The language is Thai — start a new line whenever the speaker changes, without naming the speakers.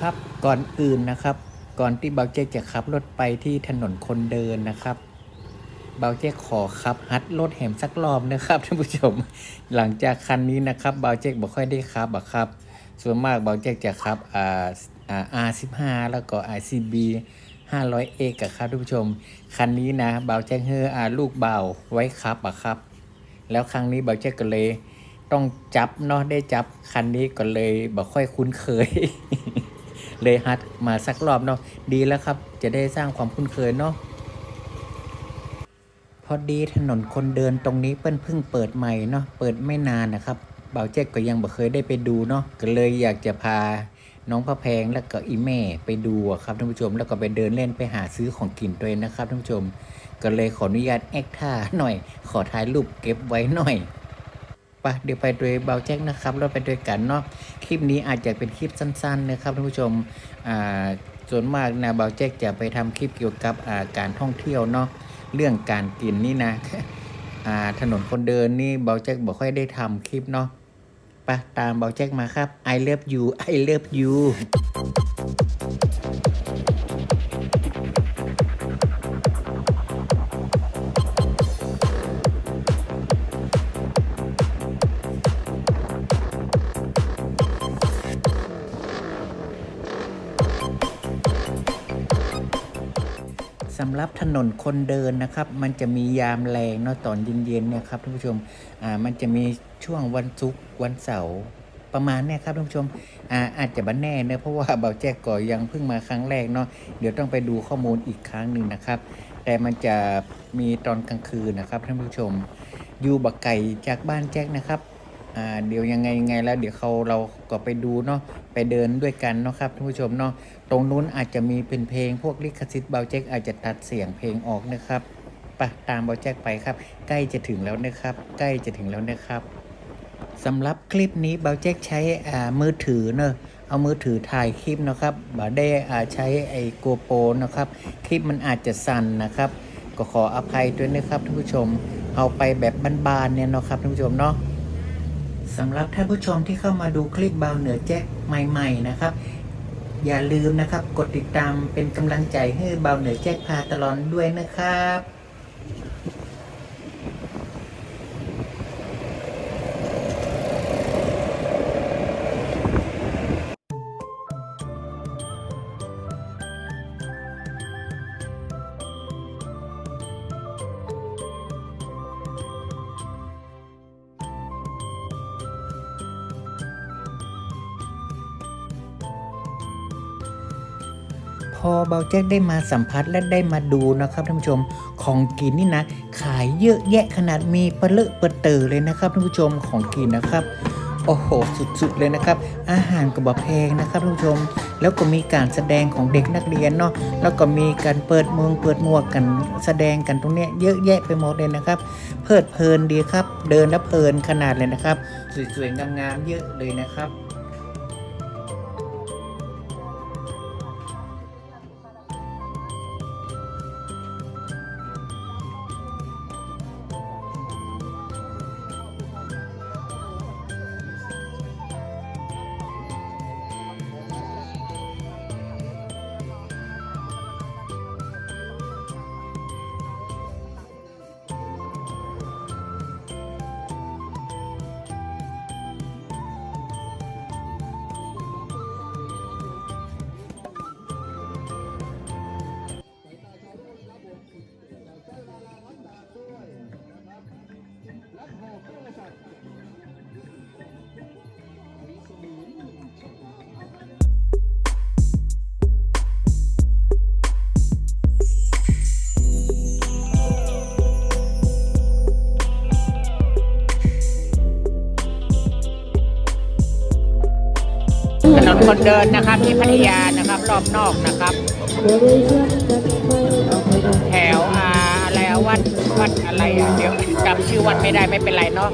ครับ ก่อนอื่นนะครับ ก่อนที่เบาเจ๊จะขับรถไปที่ถนนคนเดินนะครับ เบาเจ๊ขอขับฮัดรถแหมสักรอบนะครับท่านผู้ชม หลังจากคันนี้นะครับเบาเจ๊กบ่ค่อยได้ขับอะครับ ส่วนมากเบาเจ๊จะขับอ่าอ่า R15 แล้วก็ RCB 500X อะครับท่านผู้ชม คันนี้นะเบาเจเฮออาลูกเบาไว้ขับอะครับ แล้วครั้งนี้เบาเจกก็เลย ต้องจับเนาะได้จับคันนี้ก็เลยบ่ค่อยคุ้นเคย เลยฮัดมาสักรอบเนาะดีแล้วครับ จะได้สร้างความคุ้นเคยเนาะพอดีถนนคนเดินตรงนี้เปิ้นเพิ่งเปิดใหม่เนาะเปิดไม่นานนะครับเบาเจ๊กก็ยังบ่เคยได้ไปดูเนาะก็เลยอยากจะพาน้องพระแพงแล้วก็อีแม่ไปดูครับท่านผู้ชม แล้วก็ไปเดินเล่นไปหาซื้อของกินตัวเองนะครับท่านผู้ชม ก็เลยขออนุญาตแอคท่าหน่อย ขอถ่ายรูปเก็บไว้หน่อย ไปเดี๋ยวไปด้วยเบาแจ็คนะครับเราไปด้วยกันเนาะคลิปนี้อาจจะเป็นคลิปสั้น ๆ นะครับท่านผู้ชมอ่าส่วนมากนะเบาแจ็คจะไปทำคลิปเกี่ยวกับอ่าการท่องเที่ยวเนาะเรื่องการกินนี่นะอ่าถนนคนเดินนี่เบาแจ็คบอกค่อยได้ทำคลิปเนาะไปตามเบาแจ็คมาครับ I love you I love you สำหรับถนนคนเดินนะครับ มันจะมียามแรงเนาะตอนเย็นๆเนี่ยครับท่านผู้ชมอ่ามันจะมีช่วงวันศุกร์วันเสาร์ประมาณเนี่ยครับท่านผู้ชมอ่าอาจจะบันแน่เนะเพราะว่าเบาแจ๊กก่อยังเพิ่งมาครั้งแรกเนาะเดี๋ยวต้องไปดูข้อมูลอีกครั้งหนึ่งนะครับ แต่มันจะมีตอนกลางคืนนะครับท่านผู้ชม อยู่บักไก่จากบ้านแจ๊กนะครับ อ่าเดี๋ยวยังไงยังไงแล้วเดี๋ยวเขาเราก็ไปดูเนาะไปเดินด้วยกันเนาะครับท่านผู้ชมเนาะตรงนู้นอาจจะมีเป็นเพลงพวกลิขสิทธิ์เบาแจ็คอาจจะตัดเสียงเพลงออกนะครับไปตามเบาแจ็คไปครับ ใกล้จะถึงแล้วนะครับ ใกล้จะถึงแล้วนะครับสำหรับคลิปนี้เบาแจ็คใช้อ่ามือถือเนอะเอามือถือถ่ายคลิปนะครับบ่ได้อ่าใช้ไอ้โกโปรนะครับ คลิปมันอาจจะสั่นนะครับ ก็ขออภัยด้วยนะครับท่านผู้ชม เอาไปแบบบานๆเนี่ยเนาะครับท่านผู้ชมเนาะ สำหรับท่านผู้ชมที่เข้ามาดูคลิปเบาเหนือแจ็คใหม่ ๆ นะครับ อย่าลืมนะครับ กดติดตามเป็นกำลังใจให้เบาเหนือแจ็คพาตลอดด้วยนะครับ อเบาแจ็คได้มาสัมผัสและได้มาดูนะครับท่านผู้ชมของกินนี่นะ ขายเยอะแยะขนาดมีเปลือะเปเตอเลยนะครับท่านผู้ชมของกินนะครับโอ้โห สุดๆเลยนะครับ อาหารก็บะแพงนะครับท่านผู้ชม แล้วก็มีการแสดงของเด็กนักเรียนเนาะแล้วก็มีการเปิดเมืองเปิดหมวกกันแสดงกันตรงเนี้ยเยอะแยะไปหมดเลยนะครับ เพลิดเพลินดีครับ เดินแล้วเพลินขนาดเลยนะครับ สวยๆงามๆเยอะเลยนะครับ คนเดินนะครับที่พัทยานะครับรอบนอกนะครับ แถวอาอะไรวัดวัดอะไรอะเดี๋ยวจำชื่อวัดไม่ได้ไม่เป็นไรเนาะ